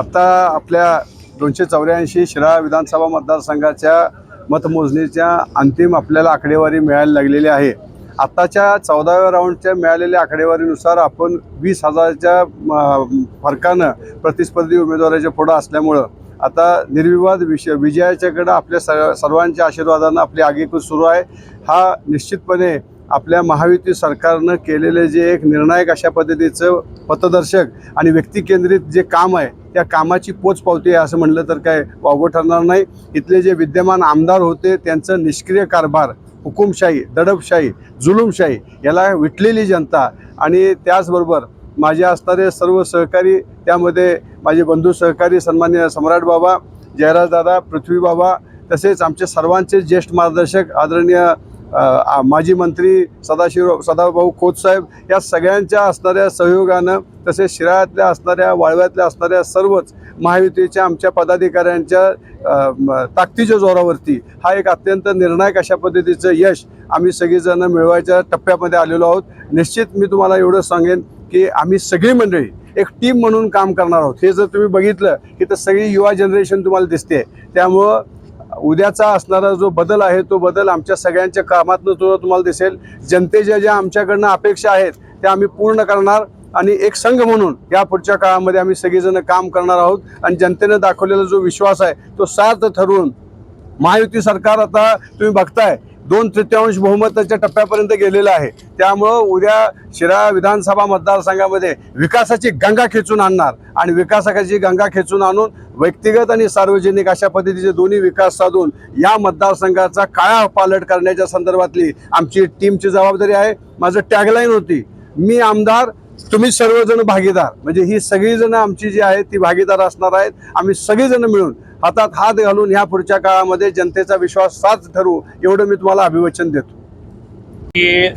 आता आपल्या दोनशे चौऱ्याऐंशी शिराळा विधानसभा मतदारसंघाच्या मतमोजणीच्या अंतिम आपल्याला आकडेवारी मिळायला लागलेली आहे. आत्ताच्या चौदाव्या राऊंडच्या मिळालेल्या आकडेवारीनुसार आपण वीस हजाराच्या म, फरकानं प्रतिस्पर्धी उमेदवाराच्या पुढं असल्यामुळं आता निर्विवाद विषय विजयाच्याकडं आपल्या स सर्वांच्या आशीर्वादानं आपली आगेकूच सुरू आहे. हा निश्चितपणे आपल्या महायुती सरकारनं केलेले जे एक निर्णायक अशा पद्धतीचं पथदर्शक आणि व्यक्तिकेंद्रित जे काम आहे त्या कामाची पोचपावती आहे असं म्हणलं तर काय वावगं ठरणार नाही. इथले जे विद्यमान आमदार होते त्यांचं निष्क्रिय कारभार हुकुमशाही दडपशाही जुलुमशाही याला विटलेली जनता आणि त्याचबरोबर माझे असणारे सर्व सहकारी त्यामध्ये माझे बंधू सहकारी सन्मान्य सम्राट बाबा जयराजदादा पृथ्वी बाबा तसेच आमचे सर्वांचे ज्येष्ठ मार्गदर्शक आदरणीय माजी मंत्री सदाशिव सदाभाऊ खोतसाहेब या सगळ्यांच्या असणाऱ्या सहयोगानं तसेच शिराळ्यातल्या असणाऱ्या वाळव्यातल्या असणाऱ्या सर्वच महायुतीच्या आमच्या पदाधिकाऱ्यांच्या ताकदीच्या जोरावरती हा एक अत्यंत निर्णायक अशा पद्धतीचं यश आम्ही सगळीजणं मिळवायच्या टप्प्यामध्ये आलेलो आहोत. निश्चित मी तुम्हाला एवढं सांगेन की आम्ही सगळी मंडळी एक टीम म्हणून काम करणार आहोत. हे जर तुम्ही बघितलं की तर सगळी युवा जनरेशन तुम्हाला दिसते. त्यामुळं उद्याचा असणारा जो बदल आहे तो बदल आमच्या सगळ्यांच्या कामातनं तो तुम्हाला दिसेल. जनतेच्या ज्या आमच्याकडनं अपेक्षा आहेत त्या आम्ही पूर्ण करणार. आणि एक संघ म्हणून या पुढच्या काळामध्ये आम्ही सगळेजण काम करणार आहोत. आणि जनतेनं दाखवलेला जो विश्वास आहे तो सार्थ ठरवून महायुती सरकार आता तुम्ही बघताय दोन तृतीयांश बहुमताच्या टप्प्यापर्यंत गेलेलं आहे. त्यामुळं उद्या शिरा विधानसभा मतदारसंघामध्ये विकासाची गंगा खेचून आणणार. आणि विकासाची गंगा खेचून आणून व्यक्तिगत आणि सार्वजनिक अशा पद्धतीचे दोन्ही विकास साधून या मतदारसंघाचा काळा पालट करण्याच्या संदर्भातली आमची टीमची जबाबदारी आहे. माझं टॅगलाईन होती मी आमदार तुम्ही सर्वजण भागीदार. म्हणजे ही सगळीजण आमची जी आहेत ती भागीदार असणार आहेत. आम्ही सगळीजण मिळून हातात हात घालून ह्या पुढच्या काळामध्ये जनतेचा विश्वास साथ ठरवू एवढं मी तुम्हाला अभिवचन देतो. की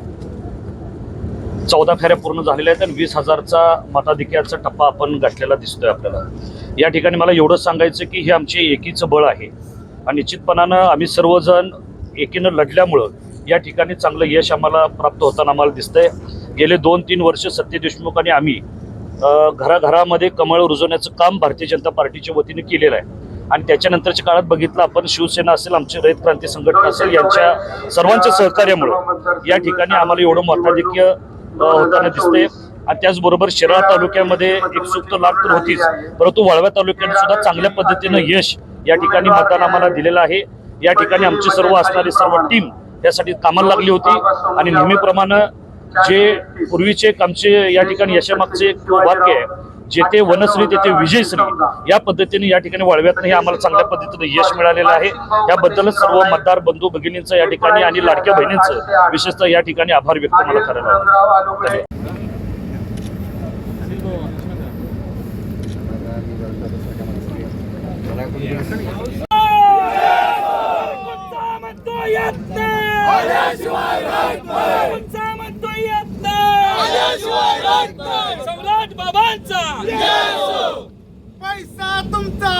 चौदा फेऱ्या पूर्ण झालेल्या आहेत आणि वीस हजारचा मताधिक्याचा टप्पा आपण गाठलेला दिसतोय आपल्याला. या ठिकाणी मला एवढंच सांगायचं की हे आमचे एकीचं बळ आहे. आणि निश्चितपणानं आम्ही सर्वजण एकीनं लढल्यामुळं या ठिकाणी चांगलं यश आम्हाला प्राप्त होताना आम्हाला दिसतंय. गेले दोन तीन वर्ष सत्य देशमुख आणि आम्ही घराघरामध्ये कमळ रुजवण्याचं काम भारतीय जनता पार्टीच्या वतीने केलेलं आहे. आणि त्याच्यानंतरच्या काळात बघितलं आपण शिवसेना असेल आमची रयत क्रांती संघटना असेल यांच्या सर्वांच्या सहकार्यामुळं या ठिकाणी आम्हाला एवढं मताधिक्य होताना दिसतंय. आणि त्याचबरोबर शिराळा तालुक्यामध्ये एक सुप्त तर होतीच परंतु वाळव्या तालुक्याने सुद्धा चांगल्या पद्धतीनं यश या ठिकाणी मतदान आम्हाला दिलेलं आहे. या ठिकाणी आमची सर्व असणारी सर्व टीम त्यासाठी कामाला लागली होती. आणि नेहमीप्रमाणे जे पूर्वीचे आमचे या ठिकाणी यशामागचे एक वाक्य आहे जेथे वनश्री तेथे विजयश्री या पद्धतीने या ठिकाणी वाळव्यातनं हे आम्हाला चांगल्या पद्धतीनं यश मिळालेलं आहे. याबद्दलच सर्व मतदार बंधू भगिनींचं या ठिकाणी आणि लाडक्या बहिणींचं विशेषतः या ठिकाणी आभार व्यक्त मला करायला आवडेल. येत नाही कोणता म्हणतो येत नाही सम्राट बाबांचा! पैसा तुमचा!